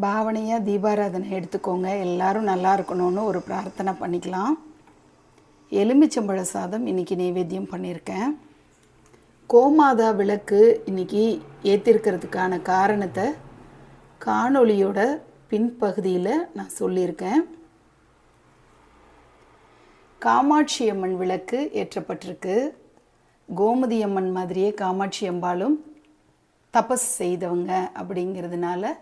பாவனையாக தீபாராதனை எடுத்துக்கோங்க. எல்லாரும் நல்லா இருக்கணும்னு ஒரு பிரார்த்தனை பண்ணிக்கலாம். எலுமிச்சம்பழ சாதம் இன்றைக்கி நைவேத்தியம் பண்ணியிருக்கேன். கோமாதா விளக்கு இன்றைக்கி ஏற்றிருக்கிறதுக்கான காரணத்தை காணொளியோட பின்பகுதியில் நான் சொல்லியிருக்கேன். காமாட்சி அம்மன் விளக்கு ஏற்றப்பட்டிருக்கு. கோமதி அம்மன் மாதிரியே காமாட்சி அம்பாளும் தபஸ் செய்தவங்க அப்படிங்கிறதுனால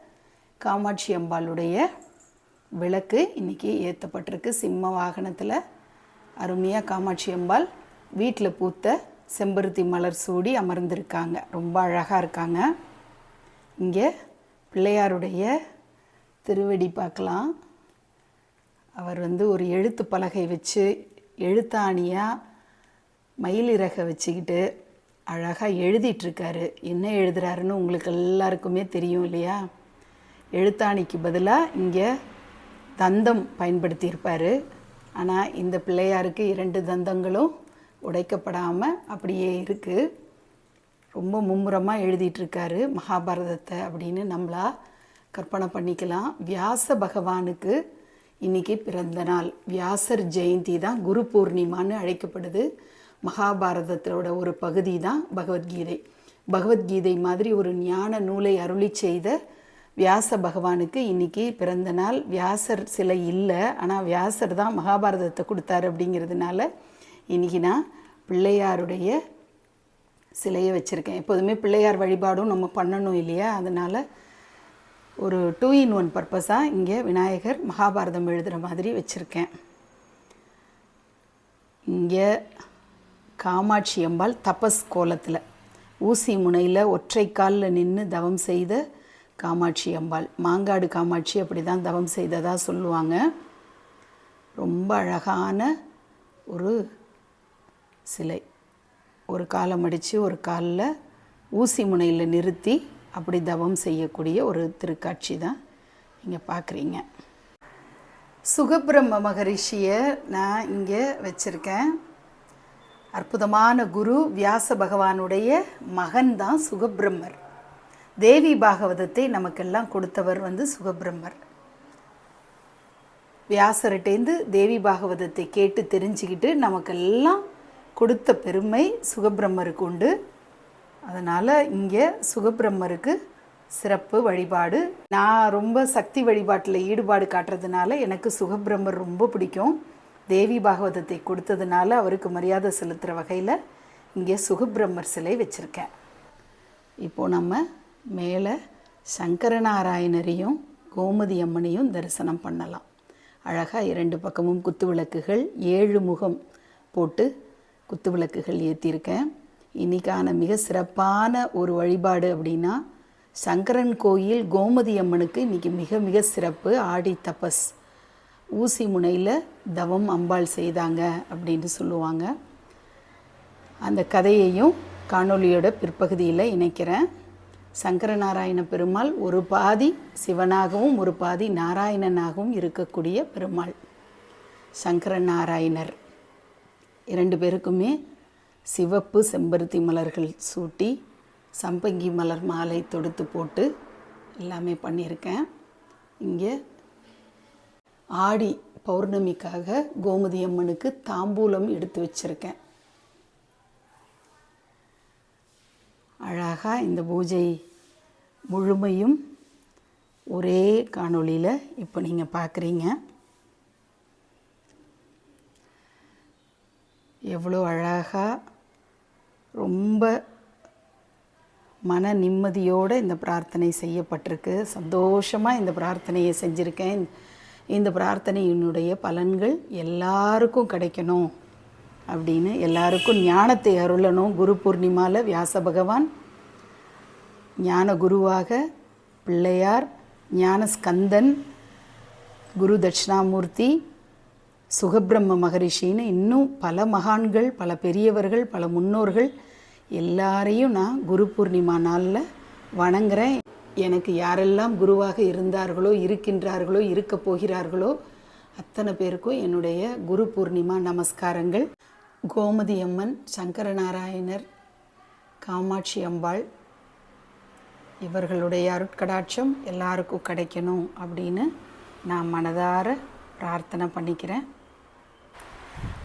காமாட்சி அம்பாளுடைய விளக்கு இன்றைக்கி ஏற்றப்பட்டிருக்கு சிம்ம வாகனத்தில் அருமையாக காமாட்சி அம்பாள் வீட்டில் பூத்த செம்பருத்தி மலர் சூடி அமர்ந்திருக்காங்க. ரொம்ப அழகாக இருக்காங்க. இங்கே பிள்ளையாருடைய திருவடி பார்க்கலாம். அவர் வந்து ஒரு எழுத்து பலகை வச்சு எழுத்தாணியாக மயிலிறகை வச்சுக்கிட்டு அழகாக எழுதிட்டுருக்காரு என்ன எழுதுறாருன்னு உங்களுக்கு எல்லாருக்குமே தெரியும் இல்லையா? எழுத்தாணிக்கு பதிலாக இங்கே தந்தம் பயன்படுத்தியிருப்பார். ஆனால் இந்த பிள்ளையாருக்கு இரண்டு தந்தங்களும் உடைக்கப்படாமல் அப்படியே இருக்குது ரொம்ப மும்முரமாக எழுதிட்டுருக்காரு மகாபாரதத்தை அப்படின்னு நம்மளா கற்பனை பண்ணிக்கலாம். வியாச பகவானுக்கு இன்றைக்கி பிறந்த நாள். வியாசர் ஜெயந்தி தான் குரு பூர்ணிமான்னு அழைக்கப்படுது. மகாபாரதத்தோட ஒரு பகுதி தான் பகவத்கீதை. பகவத்கீதை மாதிரி ஒரு ஞான நூலை அருளி செய்த வியாச பகவானுக்கு இன்றைக்கி பிறந்த நாள். வியாசர் சிலை இல்லை ஆனால் வியாசர் தான் மகாபாரதத்தை கொடுத்தாரு அப்படிங்கிறதுனால இன்றைக்கி நான் பிள்ளையாருடைய சிலையை வச்சுருக்கேன். எப்போதுமே பிள்ளையார் வழிபாடும் நம்ம பண்ணணும் இல்லையா? அதனால் ஒரு டூ இன் ஒன் பர்பஸாக இங்கே விநாயகர் மகாபாரதம் எழுதுகிற மாதிரி வச்சுருக்கேன். இங்கே காமாட்சி அம்பாள் தபஸ் கோலத்தில் ஊசி முனையில் ஒற்றை காலில் நின்று தவம் செய்த காமாட்சி அம்பாள். மாங்காடு காமாட்சி அப்படி தான் தவம் செய்ததாக சொல்லுவாங்க. ரொம்ப அழகான ஒரு சிலை. ஒரு காலம் அடித்து ஒரு காலில் ஊசி முனையில் நிறுத்தி அப்படி தவம் செய்யக்கூடிய ஒரு திருக்காட்சி தான் நீங்கள் பார்க்குறீங்க சுகபிரம்ம மகரிஷியை நான் இங்கே வச்சுருக்கேன். அற்புதமான குரு வியாச பகவானுடைய மகன் தான் சுகபிரம்மர். தேவி பாகவதத்தை நமக்கெல்லாம் கொடுத்தவர் வந்து சுகபிரம்மர். வியாசர்கிட்டேருந்து தேவி பாகவதத்தை கேட்டு தெரிஞ்சுக்கிட்டு நமக்கெல்லாம் கொடுத்த பெருமை சுகபிரம்மருக்கு உண்டு. அதனால் இங்கே சுகபிரம்மருக்கு சிறப்பு வழிபாடு. நான் ரொம்ப சக்தி வழிபாட்டில் ஈடுபாடு காட்டுறதுனால எனக்கு சுகபிரம்மர் ரொம்ப பிடிக்கும். தேவி பாகவதத்தை கொடுத்ததுனால அவருக்கு மரியாதை செலுத்துகிற வகையில் இங்கே சுகபிரம்மர் சிலை வச்சுருக்கேன். இப்போது நம்ம மேலே சங்கரநாராயணரையும் கோமதி அம்மனையும் தரிசனம் பண்ணலாம். அழகாக இரண்டு பக்கமும் குத்து விளக்குகள் ஏழு முகம் போட்டு குத்து விளக்குகள் ஏற்றிருக்கேன் இன்றைக்கான மிக சிறப்பான ஒரு வழிபாடு அப்படின்னா சங்கரன் கோயில் கோமதி அம்மனுக்கு இன்றைக்கி மிக மிக சிறப்பு. ஆடி தபஸ். ஊசி முனையில் தவம் அம்பாள் செய்தாங்க அப்படின்னு சொல்லுவாங்க. அந்த கதையையும் காணொலியோட பிற்பகுதியில் இணைக்கிறேன். சங்கரநாராயண பெருமாள் ஒரு பாதி சிவனாகவும் ஒரு பாதி நாராயணனாகவும் இருக்கக்கூடிய பெருமாள். சங்கரநாராயணர். இரண்டு பேருக்குமே சிவப்பு செம்பருத்தி மலர்கள் சூட்டி சம்பங்கி மலர் மாலை தொடுத்து போட்டு எல்லாமே பண்ணியிருக்கேன். இங்கே ஆடி பௌர்ணமிக்காக கோமதி அம்மனுக்கு தாம்பூலம் எடுத்து வச்சுருக்கேன். அழகாக இந்த பூஜை முழுமையும் ஒரே காணொளியில் இப்போ நீங்கள் பார்க்குறீங்க எவ்வளோ அழகாக ரொம்ப மன நிம்மதியோடு இந்த பிரார்த்தனை செய்யப்பட்டிருக்கு. சந்தோஷமாக இந்த பிரார்த்தனையை செஞ்சுருக்கேன். இந்த பிரார்த்தனையினுடைய பலன்கள் எல்லாருக்கும் கிடைக்கணும் அப்படின்னு எல்லாருக்கும் ஞானத்தை அருளணும். குரு பூர்ணிமாவில் வியாச பகவான் ஞான குருவாக பிள்ளையார் ஞானஸ்கந்தன் குரு தட்சிணாமூர்த்தி சுகபிரம்ம மகரிஷின்னு இன்னும் பல மகான்கள் பல பெரியவர்கள் பல முன்னோர்கள் எல்லாரையும் நான் குரு பூர்ணிமா நாளில் வணங்குறேன். எனக்கு யாரெல்லாம் குருவாக இருந்தார்களோ இருக்கின்றார்களோ இருக்க போகிறார்களோ அத்தனை பேருக்கும் என்னுடைய குரு பூர்ணிமா நமஸ்காரங்கள். கோமதி அம்மன் சங்கரநாராயணர் காமாட்சி அம்பாள் இவர்களுடைய அருட்கடாட்சம் எல்லாருக்கும் கிடைக்கணும் அப்படின்னு நான் மனதார பிரார்த்தனை பண்ணிக்கிறேன்.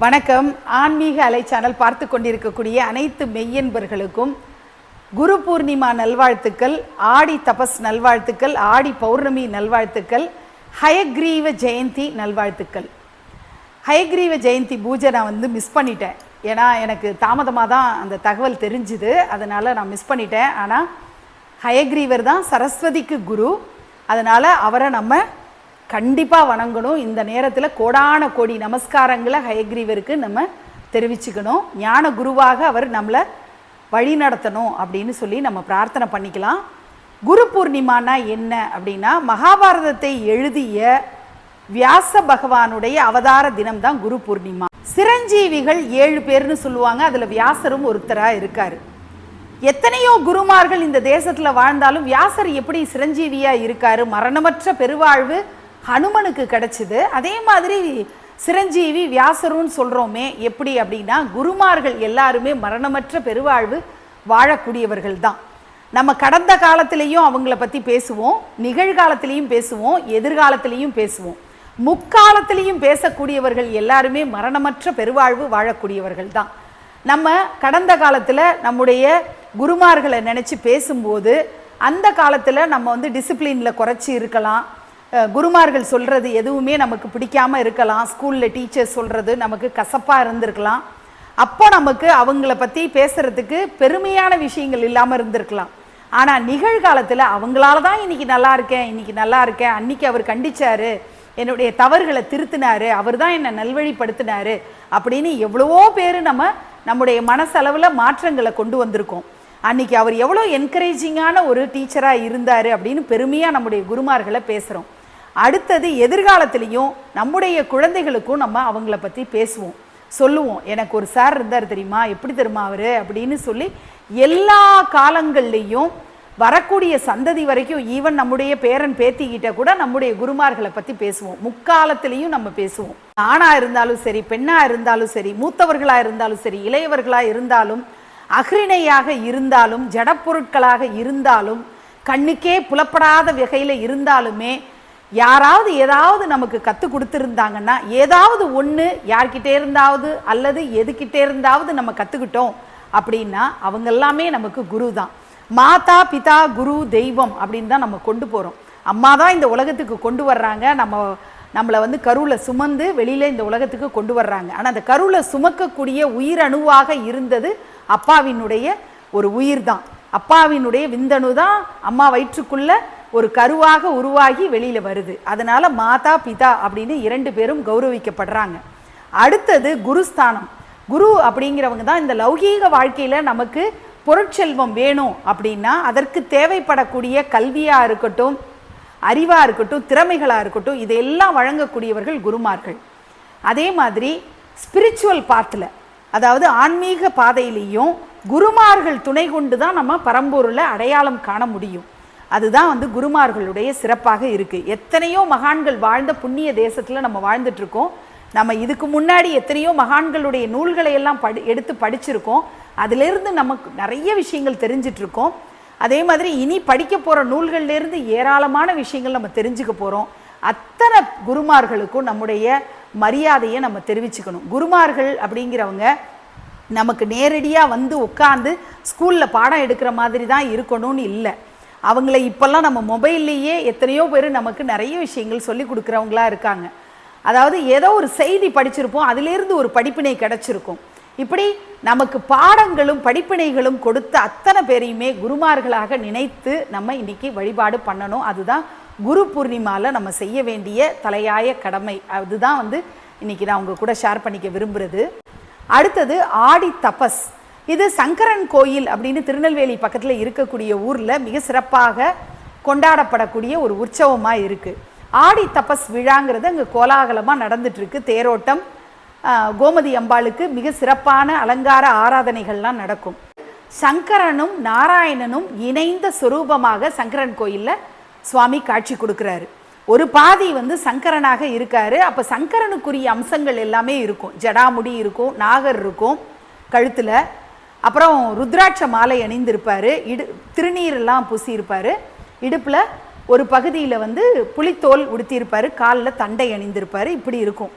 வணக்கம். ஆன்மீக அலை சேனல் பார்த்து கொண்டிருக்கக்கூடிய அனைத்து மெய்யன்பர்களுக்கும் குரு பூர்ணிமா நல்வாழ்த்துக்கள் ஆடி தபஸ் நல்வாழ்த்துக்கள் ஆடி பௌர்ணமி நல்வாழ்த்துக்கள் ஹயக்ரீவ ஜெயந்தி நல்வாழ்த்துக்கள். ஹயக்ரீவ ஜெயந்தி பூஜை நான் வந்து மிஸ் பண்ணிட்டேன். ஏன்னா எனக்கு தாமதமாக தான் அந்த தகவல் தெரிஞ்சுது. அதனால் நான் மிஸ் பண்ணிட்டேன். ஆனால் ஹயக்ரீவர் தான் சரஸ்வதிக்கு குரு. அதனால் அவரை நம்ம கண்டிப்பாக வணங்கணும். இந்த நேரத்தில் கோடான கோடி நமஸ்காரங்களை ஹயக்ரீவருக்கு நம்ம தெரிவிச்சுக்கணும். ஞான குருவாக அவர் நம்மளை வழி நடத்தணும் அப்படின்னு சொல்லி நம்ம பிரார்த்தனை பண்ணிக்கலாம். குரு பூர்ணிமானா என்ன அப்படின்னா மகாபாரதத்தை எழுதிய வியாச பகவானுடைய அவதார தினம் தான் குரு பூர்ணிமா. சிரஞ்சீவிகள் ஏழு பேர்னு சொல்லுவாங்க. அதில் வியாசரும் ஒருத்தராக இருக்கார். எத்தனையோ குருமார்கள் இந்த தேசத்தில் வாழ்ந்தாலும் வியாசர் எப்படி சிரஞ்சீவியாக இருக்கார்? மரணமற்ற பெருவாழ்வு ஹனுமனுக்கு கிடைச்சிது. அதே மாதிரி சிரஞ்சீவி வியாசருன்னு சொல்கிறோமே எப்படி அப்படின்னா குருமார்கள் எல்லாருமே மரணமற்ற பெருவாழ்வு வாழக்கூடியவர்கள் தான். நம்ம கடந்த காலத்திலையும் அவங்கள பற்றி பேசுவோம் நிகழ்காலத்திலையும் பேசுவோம் எதிர்காலத்திலையும் பேசுவோம். முக்காலத்திலையும் பேசக்கூடியவர்கள் எல்லாருமே மரணமற்ற பெருவாழ்வு வாழக்கூடியவர்கள் தான். நம்ம கடந்த காலத்தில் நம்முடைய குருமார்களை நினச்சி பேசும்போது அந்த காலத்தில் நம்ம வந்து டிசிப்ளினில் குறைச்சி இருக்கலாம். குருமார்கள் சொல்கிறது எதுவுமே நமக்கு பிடிக்காம இருக்கலாம். ஸ்கூலில் டீச்சர்ஸ் சொல்கிறது நமக்கு கசப்பாக இருந்திருக்கலாம். அப்போ நமக்கு அவங்கள பற்றி பேசுகிறதுக்கு பெருமையான விஷயங்கள் இல்லாமல் இருந்திருக்கலாம். ஆனால் நிகழ்காலத்தில் அவங்களால தான் இன்னைக்கு நல்லா இருக்கேன் இன்னைக்கு நல்லா இருக்கேன் அன்னைக்கு அவர் கண்டித்தார் என்னுடைய தவறுகளை திருத்தினாரு அவர் தான் என்னை நல்வழிப்படுத்தினார் அப்படின்னு எவ்வளவோ பேர் நம்ம நம்முடைய மனசளவில் மாற்றங்களை கொண்டு வந்திருக்கோம். அன்னைக்கு அவர் எவ்வளோ என்கரேஜிங்கான ஒரு டீச்சராக இருந்தார் அப்படின்னு பெருமையாக நம்முடைய குருமார்களை பேசுகிறோம் அடுத்தது எதிர்காலத்துலேயும் நம்முடைய குழந்தைகளுக்கும் நம்ம அவங்கள பற்றி பேசுவோம். சொல்லுவோம் எனக்கு ஒரு சார் இருந்தார் தெரியுமா? எப்படி தெரியுமா அவர்? அப்படின்னு சொல்லி எல்லா காலங்கள்லேயும் வரக்கூடிய சந்ததி வரைக்கும் ஈவன் நம்முடைய பேரன் பேத்திக்கிட்ட கூட நம்முடைய குருமார்களை பற்றி பேசுவோம். முக்காலத்திலையும் நம்ம பேசுவோம். ஆணாக இருந்தாலும் சரி பெண்ணாக இருந்தாலும் சரி மூத்தவர்களாக இருந்தாலும் சரி இளையவர்களாக இருந்தாலும் அஃறிணையாக இருந்தாலும் ஜடப்பொருட்களாக இருந்தாலும் கண்ணுக்கே புலப்படாத வகையில் இருந்தாலுமே யாராவது ஏதாவது நமக்கு கற்றுக் கொடுத்துருந்தாங்கன்னா ஏதாவது ஒன்று யார்கிட்டே இருந்தாவது அல்லது எதுக்கிட்டே இருந்தாவது நம்ம கற்றுக்கிட்டோம் அப்படின்னா அவங்க எல்லாமே நமக்கு குரு தான் மாதா பிதா குரு தெய்வம் அப்படின்னு தான் நம்ம கொண்டு போகிறோம் அம்மா தான் இந்த உலகத்துக்கு கொண்டு வர்றாங்க. நம்ம நம்மளை வந்து கருவில் சுமந்து வெளியில் இந்த உலகத்துக்கு கொண்டு வர்றாங்க. ஆனால் அந்த கருவில் சுமக்கக்கூடிய உயிரணுவாக இருந்தது அப்பாவினுடைய ஒரு உயிர் தான் அப்பாவினுடைய விந்தணு தான் அம்மா வயிற்றுக்குள்ள ஒரு கருவாக உருவாகி வெளியில் வருது. அதனால் மாதா பிதா அப்படின்னு இரண்டு பேரும் கௌரவிக்கப்படுறாங்க. அடுத்தது குருஸ்தானம். குரு அப்படிங்கிறவங்க தான் இந்த லௌகீக வாழ்க்கையில் நமக்கு பொருட்செல்வம் வேணும் அப்படின்னா அதற்கு தேவைப்படக்கூடிய கல்வியாக இருக்கட்டும் அறிவாக இருக்கட்டும் திறமைகளாக இருக்கட்டும் இதையெல்லாம் வழங்கக்கூடியவர்கள் குருமார்கள். அதே மாதிரி ஸ்பிரிச்சுவல் பாத்தில் அதாவது ஆன்மீக பாதையிலையும் குருமார்கள் துணை கொண்டு தான் நம்ம பரம்பொருளை அடையாளம் காண முடியும். அதுதான் வந்து குருமார்களுடைய சிறப்பாக இருக்குது எத்தனையோ மகான்கள் வாழ்ந்த புண்ணிய தேசத்தில் நம்ம வாழ்ந்துட்டுருக்கோம். நம்ம இதுக்கு முன்னாடி எத்தனையோ மகான்களுடைய நூல்களை எல்லாம் படி எடுத்து படிச்சிருக்கோம். அதிலிருந்து நமக்கு நிறைய விஷயங்கள் தெரிஞ்சிட்ருக்கோம் இருக்கோம் அதே மாதிரி இனி படிக்க போகிற நூல்கள்லேருந்து ஏராளமான விஷயங்கள் நம்ம தெரிஞ்சுக்க போகிறோம் அத்தனை குருமார்களுக்கும் நம்முடைய மரியாதையை நம்ம தெரிவிச்சுக்கணும். குருமார்கள் அப்படிங்கிறவங்க நமக்கு நேரடியாக வந்து உட்காந்து ஸ்கூலில் பாடம் எடுக்கிற மாதிரி தான் இருக்கணும்னு இல்லை. அவங்கள இப்போல்லாம் நம்ம மொபைல்லையே எத்தனையோ பேர் நமக்கு நிறைய விஷயங்கள் சொல்லி கொடுக்குறவங்களா இருக்காங்க. அதாவது ஏதோ ஒரு செய்தி படிச்சிருப்போம். அதுலேருந்து ஒரு படிப்பினை கிடச்சிருக்கும். இப்படி நமக்கு பாடங்களும் படிப்பினைகளும் கொடுத்த அத்தனை பேரையுமே குருமார்களாக நினைத்து நம்ம இன்னைக்கு வழிபாடு பண்ணணும். அதுதான் குரு பூர்ணிமாவில் நம்ம செய்ய வேண்டிய தலையாய கடமை. அதுதான் வந்து இன்னைக்கு நான் உங்கள் கூட ஷேர் பண்ணிக்க விரும்புகிறது அடுத்தது ஆடி தபஸ். இது சங்கரன் கோயில் அப்படின்னு திருநெல்வேலி பக்கத்தில் இருக்கக்கூடிய ஊரில் மிக சிறப்பாக கொண்டாடப்படக்கூடிய ஒரு உற்சவமாக இருக்குது ஆடி தபஸ் விழாங்கிறது அங்கே கோலாகலமாக நடந்துட்டுருக்கு தேரோட்டம் கோமதி அம்பாளுக்கு மிக சிறப்பான அலங்கார ஆராதனைகள்லாம் நடக்கும். சங்கரனும் நாராயணனும் இணைந்த சொரூபமாக சங்கரன் கோயிலில் சுவாமி காட்சி கொடுக்குறாரு. ஒரு பாதி வந்து சங்கரனாக இருக்காரு. அப்போ சங்கரனுக்குரிய அம்சங்கள் எல்லாமே இருக்கும். ஜடாமுடி இருக்கும் நாகர் இருக்கும் கழுத்தில். அப்புறம் ருத்ராட்ச மாலை அணிந்திருப்பார். இடு திருநீரெல்லாம் பூசியிருப்பார். இடுப்பில் ஒரு பகுதியில் வந்து புலித்தோல் உடுத்தியிருப்பார். காலில் தண்டை அணிந்திருப்பார். இப்படி இருக்கும்.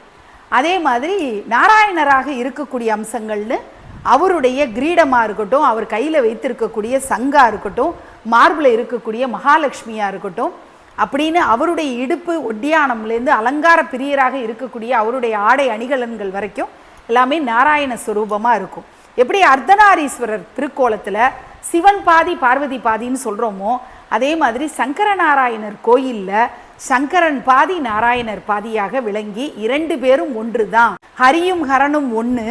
அதே மாதிரி நாராயணராக இருக்கக்கூடிய அம்சங்கள்னு அவருடைய கிரீடமாக இருக்கட்டும் அவர் கையில் வைத்திருக்கக்கூடிய சங்கா இருக்கட்டும் மார்பில் இருக்கக்கூடிய மகாலட்சுமியாக இருக்கட்டும் அப்படின்னு அவருடைய இடுப்பு ஒட்டியானம்லேருந்து அலங்கார பிரியராக இருக்கக்கூடிய அவருடைய ஆடை அணிகலன்கள் வரைக்கும் எல்லாமே நாராயண ஸ்வரூபமாக இருக்கும். எப்படி அர்த்தநாரீஸ்வரர் திருக்கோலத்தில் சிவன் பாதி பார்வதி பாதின்னு சொல்கிறோமோ அதே மாதிரி சங்கரநாராயணர் கோயிலில் சங்கரன் பாதி நாராயணர் பாதியாக விளங்கி இரண்டு பேரும் ஒன்று தான் ஹரியும் ஹரனும் ஒன்று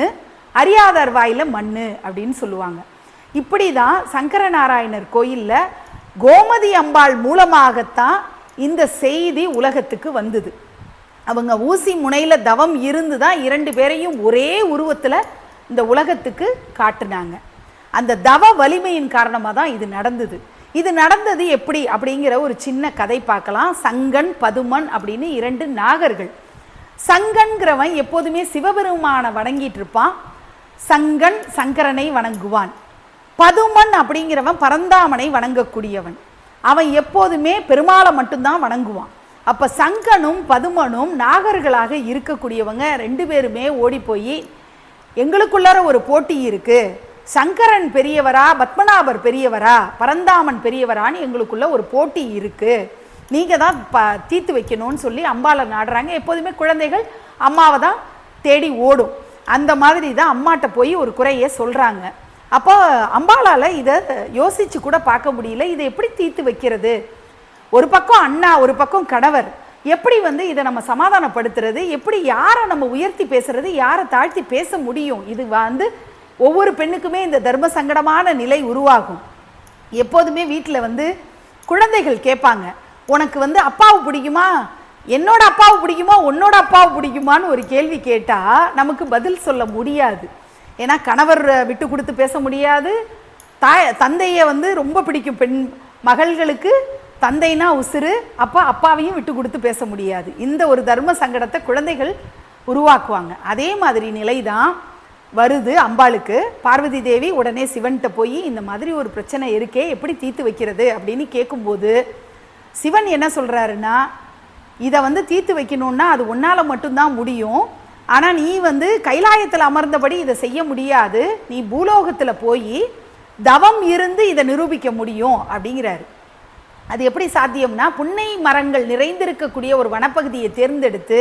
அறியாதார் வாயில மண்ணு அப்படின்னு சொல்லுவாங்க. இப்படி தான் சங்கரநாராயணர் கோயிலில் கோமதி அம்பாள் மூலமாகத்தான் இந்த செய்தி உலகத்துக்கு வந்தது. அவங்க ஊசி முனையில் தவம் இருந்து தான் இரண்டு பேரையும் ஒரே உருவத்தில் இந்த உலகத்துக்கு காட்டுனாங்க. அந்த தவ வலிமையின் காரணமாக தான் இது நடந்தது. இது நடந்தது எப்படி அப்படிங்கிற ஒரு சின்ன கதை பார்க்கலாம். சங்கன் பதுமன் அப்படின்னு இரண்டு நாகர்கள். சங்கன்கிறவன் எப்போதுமே சிவபெருமானை வணங்கிட்டு இருப்பான். சங்கன் சங்கரனை வணங்குவான். பதுமன் அப்படிங்கிறவன் பரந்தாமனை வணங்கக்கூடியவன். அவன் எப்போதுமே பெருமாளை மட்டும்தான் வணங்குவான். அப்போ சங்கனும் பதுமனும் நாகர்களாக இருக்கக்கூடியவங்க ரெண்டு பேருமே ஓடி போய் எங்களுக்குள்ளார ஒரு போட்டி இருக்குது சங்கரன் பெரியவரா பத்மநாபர் பெரியவரா பரந்தாமன் பெரியவரான்னு எங்களுக்குள்ள ஒரு போட்டி இருக்கு. நீங்கள் தான் ப தீர்த்து வைக்கணும்னு சொல்லி அம்பாளை நாடுறாங்க. எப்போதுமே குழந்தைகள் அம்மாவை தான் தேடி ஓடும். அந்த மாதிரி தான் அம்மாட்ட போய் ஒரு குறையை சொல்கிறாங்க அப்போ அம்பாளால் இதை யோசிச்சு கூட பார்க்க முடியல. இதை எப்படி தீர்த்து வைக்கிறது? ஒரு பக்கம் அண்ணா ஒரு பக்கம் கணவர். எப்படி வந்து இதை நம்ம சமாதானப்படுத்துறது? எப்படி யாரை நம்ம உயர்த்தி பேசுறது? யாரை தாழ்த்தி பேச முடியும்? இது வந்து ஒவ்வொரு பெண்ணுக்குமே இந்த தர்ம சங்கடமான நிலை உருவாகும். எப்போதுமே வீட்டில் வந்து குழந்தைகள் கேட்பாங்க உனக்கு வந்து அப்பாவை பிடிக்குமா? என்னோட அப்பாவை பிடிக்குமா? உன்னோட அப்பாவை பிடிக்குமான்னு ஒரு கேள்வி கேட்டால் நமக்கு பதில் சொல்ல முடியாது. ஏன்னா கணவர் விட்டு கொடுத்து பேச முடியாது. தாய் தந்தையை வந்து ரொம்ப பிடிக்கும் பெண் மகள்களுக்கு. தந்தைனா உசுறு அப்பா அப்பாவையும் விட்டு கொடுத்து பேச முடியாது. இந்த ஒரு தர்ம சங்கடத்தை குழந்தைகள் உருவாக்குவாங்க. அதே மாதிரி நிலை தான் வருது அம்பாளுக்கு. பார்வதி தேவி உடனே சிவன்கிட்ட போய் இந்த மாதிரி ஒரு பிரச்சனை இருக்கே எப்படி தீர்த்து வைக்கிறது? அப்படின்னு கேட்கும்போது சிவன் என்ன சொல்கிறாருன்னா இதை வந்து தீர்த்து வைக்கணும்னா அது உன்னால் மட்டும்தான் முடியும். ஆனால் நீ வந்து கைலாயத்தில் அமர்ந்தபடி இதை செய்ய முடியாது. நீ பூலோகத்தில் போய் தவம் இருந்து இதை நிரூபிக்க முடியும் அப்படிங்கிறாரு. அது எப்படி சாத்தியம்னா புன்னை மரங்கள் நிறைந்திருக்கக்கூடிய ஒரு வனப்பகுதியை தேர்ந்தெடுத்து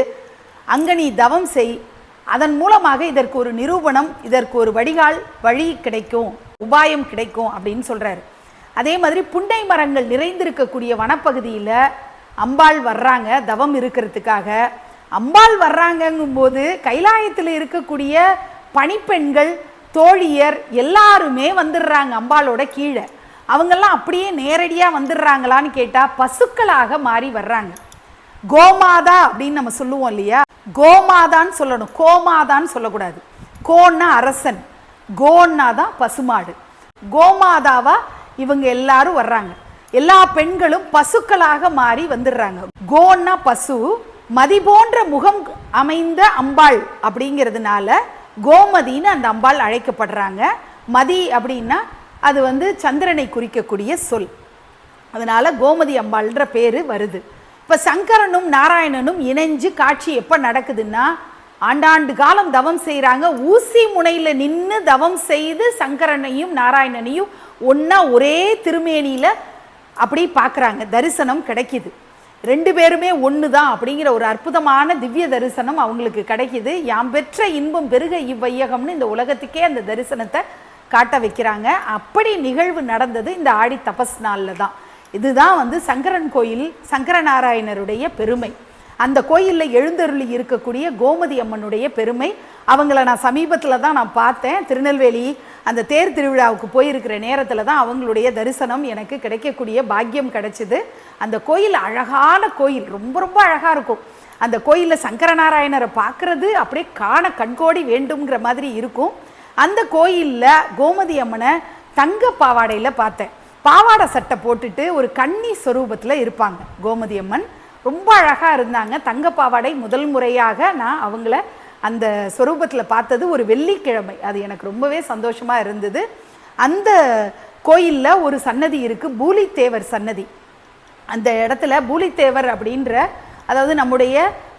அங்கே நீ தவம் செய் அதன் மூலமாக இதற்கு ஒரு நிரூபணம் இதற்கு ஒரு வடிகால் வழி கிடைக்கும் உபாயம் கிடைக்கும் அப்படின்னு சொல்கிறாரு அதே மாதிரி புன்னை மரங்கள் நிறைந்திருக்கக்கூடிய வனப்பகுதியில் அம்பாள் வர்றாங்க தவம் இருக்கிறதுக்காக. அம்பாள் வர்றாங்கங்கும்போது கைலாயத்தில் இருக்கக்கூடிய பணிப்பெண்கள் தோழியர் எல்லாருமே வந்துடுறாங்க அம்பாளோட கீழே. அவங்கெல்லாம் அப்படியே நேரடியாக வந்துடுறாங்களான்னு கேட்டால் பசுக்களாக மாறி வர்றாங்க. கோமாதா அப்படின்னு நம்ம சொல்லுவோம் இல்லையா? கோமாதான்னு சொல்லணும். கோமாதான்னு சொல்லக்கூடாது. கோன்னா அரசன். கோன்னா தான் பசுமாடு. கோமாதாவா இவங்க எல்லாரும் வர்றாங்க. எல்லா பெண்களும் பசுக்களாக மாறி வந்துடுறாங்க. கோன்னா பசு மதி போன்ற முகம் அமைந்த அம்பாள் அப்படிங்கிறதுனால கோமதின்னு அந்த அம்பாள் அழைக்கப்படுறாங்க. மதி அப்படின்னா அது வந்து சந்திரனை குறிக்கக்கூடிய சொல். அதனால கோமதி அம்பாள்ன்ற பேர் வருது. இப்போ சங்கரனும் நாராயணனும் இணைஞ்சு காட்சி எப்போ நடக்குதுன்னா ஆண்டாண்டு காலம் தவம் செய்கிறாங்க ஊசி முனையில் நின்று தவம் செய்து சங்கரனையும் நாராயணனையும் ஒன்றா ஒரே திருமேனியில் அப்படி பார்க்குறாங்க தரிசனம் கிடைக்கிது. ரெண்டு பேருமே ஒன்று தான் அப்படிங்கிற ஒரு அற்புதமான திவ்ய தரிசனம் அவங்களுக்கு கிடைக்கிது. யாம் பெற்ற இன்பம் பெருக இவ்வையகம்னு இந்த உலகத்துக்கே அந்த தரிசனத்தை காட்ட வைக்கிறாங்க. அப்படி நிகழ்வு நடந்தது இந்த ஆடி தபஸ் நாளில் தான் இதுதான் வந்து சங்கரன் கோயில் சங்கரநாராயணருடைய பெருமை. அந்த கோயிலில் எழுந்தருளி இருக்கக்கூடிய கோமதி அம்மனுடைய பெருமை. அவங்கள நான் சமீபத்தில் தான் நான் பார்த்தேன். திருநெல்வேலி அந்த தேர் திருவிழாவுக்கு போயிருக்கிற நேரத்தில் தான் அவங்களுடைய தரிசனம் எனக்கு கிடைக்கக்கூடிய பாக்கியம் கிடைச்சிது. அந்த கோயில் அழகான கோயில் ரொம்ப ரொம்ப அழகாக இருக்கும். அந்த கோயிலில் சங்கரநாராயணரை பார்க்குறது அப்படியே காண கண்கோடி வேண்டுங்கிற மாதிரி இருக்கும். அந்த கோயிலில் கோமதி அம்மனை தங்க பாவாடையில் பார்த்தேன். பாவாடை சட்டை போட்டுட்டு ஒரு கன்னி ஸ்வரூபத்தில் இருப்பாங்க. கோமதி அம்மன் ரொம்ப அழகாக இருந்தாங்க. தங்க பாவாடை முதல் முறையாக நான் அவங்கள அந்த ஸ்வரூபத்தில் பார்த்தது ஒரு வெள்ளிக்கிழமை. அது எனக்கு ரொம்பவே சந்தோஷமாக இருந்தது. அந்த கோயிலில் ஒரு சன்னதி இருக்குது பூலித்தேவர் சன்னதி. அந்த இடத்துல பூலித்தேவர் அப்படின்ற அதாவது நம்முடைய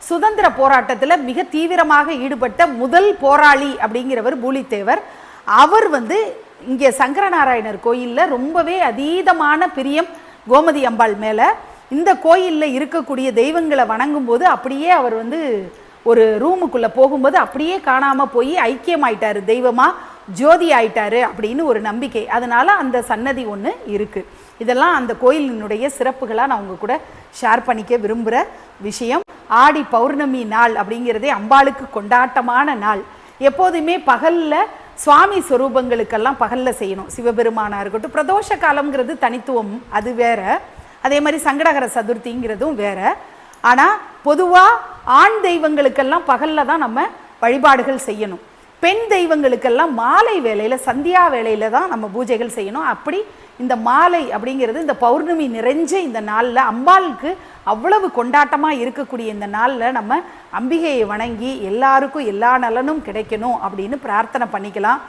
சுதந்திர போராட்டத்தில் மிக தீவிரமாக ஈடுபட்ட முதல் போராளி அப்படிங்கிறவர் பூலித்தேவர். அவர் வந்து இங்கே சங்கரநாராயணர் கோயிலில் ரொம்பவே அதீதமான பிரியம் கோமதி அம்பாள் மேலே. இந்த கோயிலில் இருக்கக்கூடிய தெய்வங்களை வணங்கும் போது அப்படியே அவர் வந்து ஒரு ரூமுக்குள்ளே போகும்போது அப்படியே காணாமல் போய் ஐக்கியமாயிட்டார். தெய்வமாக ஜோதி ஆயிட்டாரு அப்படின்னு ஒரு நம்பிக்கை. அதனால் அந்த சன்னதி ஒன்று இருக்குது இதெல்லாம் அந்த கோயிலினுடைய சிறப்புகளாக நான் உங்கள் கூட ஷேர் பண்ணிக்க விரும்புகிற விஷயம். ஆடி பௌர்ணமி நாள் அப்படிங்கிறதே அம்பாளுக்கு கொண்டாட்டமான நாள். எப்போதுமே பகலில் சுவாமி ஸ்வரூபங்களுக்கெல்லாம் பகலில் செய்யணும். சிவபெருமானாக இருக்கட்டும் பிரதோஷ காலம்ங்கிறது தனித்துவம் அது வேற. அதே மாதிரி சங்கடகர சதுர்த்திங்கிறதும் வேற. ஆனால் பொதுவாக ஆண் தெய்வங்களுக்கெல்லாம் பகலில் தான் நம்ம வழிபாடுகள் செய்யணும். பெண் தெய்வங்களுக்கெல்லாம் மாலை வேலையில் சந்தியா வேலையில் தான் நம்ம பூஜைகள் செய்யணும். அப்படி இந்த மாலை அப்படிங்கிறது இந்த பௌர்ணமி நிறைஞ்ச இந்த நாளில் அம்பாளுக்கு அவ்வளவு கொண்டாட்டமாக இருக்கக்கூடிய இந்த நாளில் நம்ம அம்பிகையை வணங்கி எல்லாருக்கும் எல்லா நலனும் கிடைக்கணும் அப்படின்னு பிரார்த்தனை பண்ணிக்கலாம்.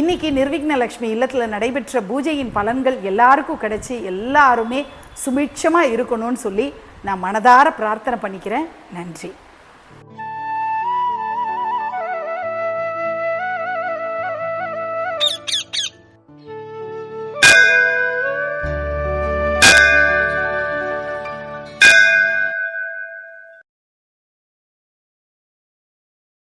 இன்னைக்கு நிர்விக்ன லக்ஷ்மி இல்லத்தில் நடைபெற்ற பூஜையின் பலன்கள் எல்லாருக்கும் கிடைச்சி எல்லாருமே சுபிட்சமாக இருக்கணும்னு சொல்லி நான் மனதார பிரார்த்தனை பண்ணிக்கிறேன். நன்றி.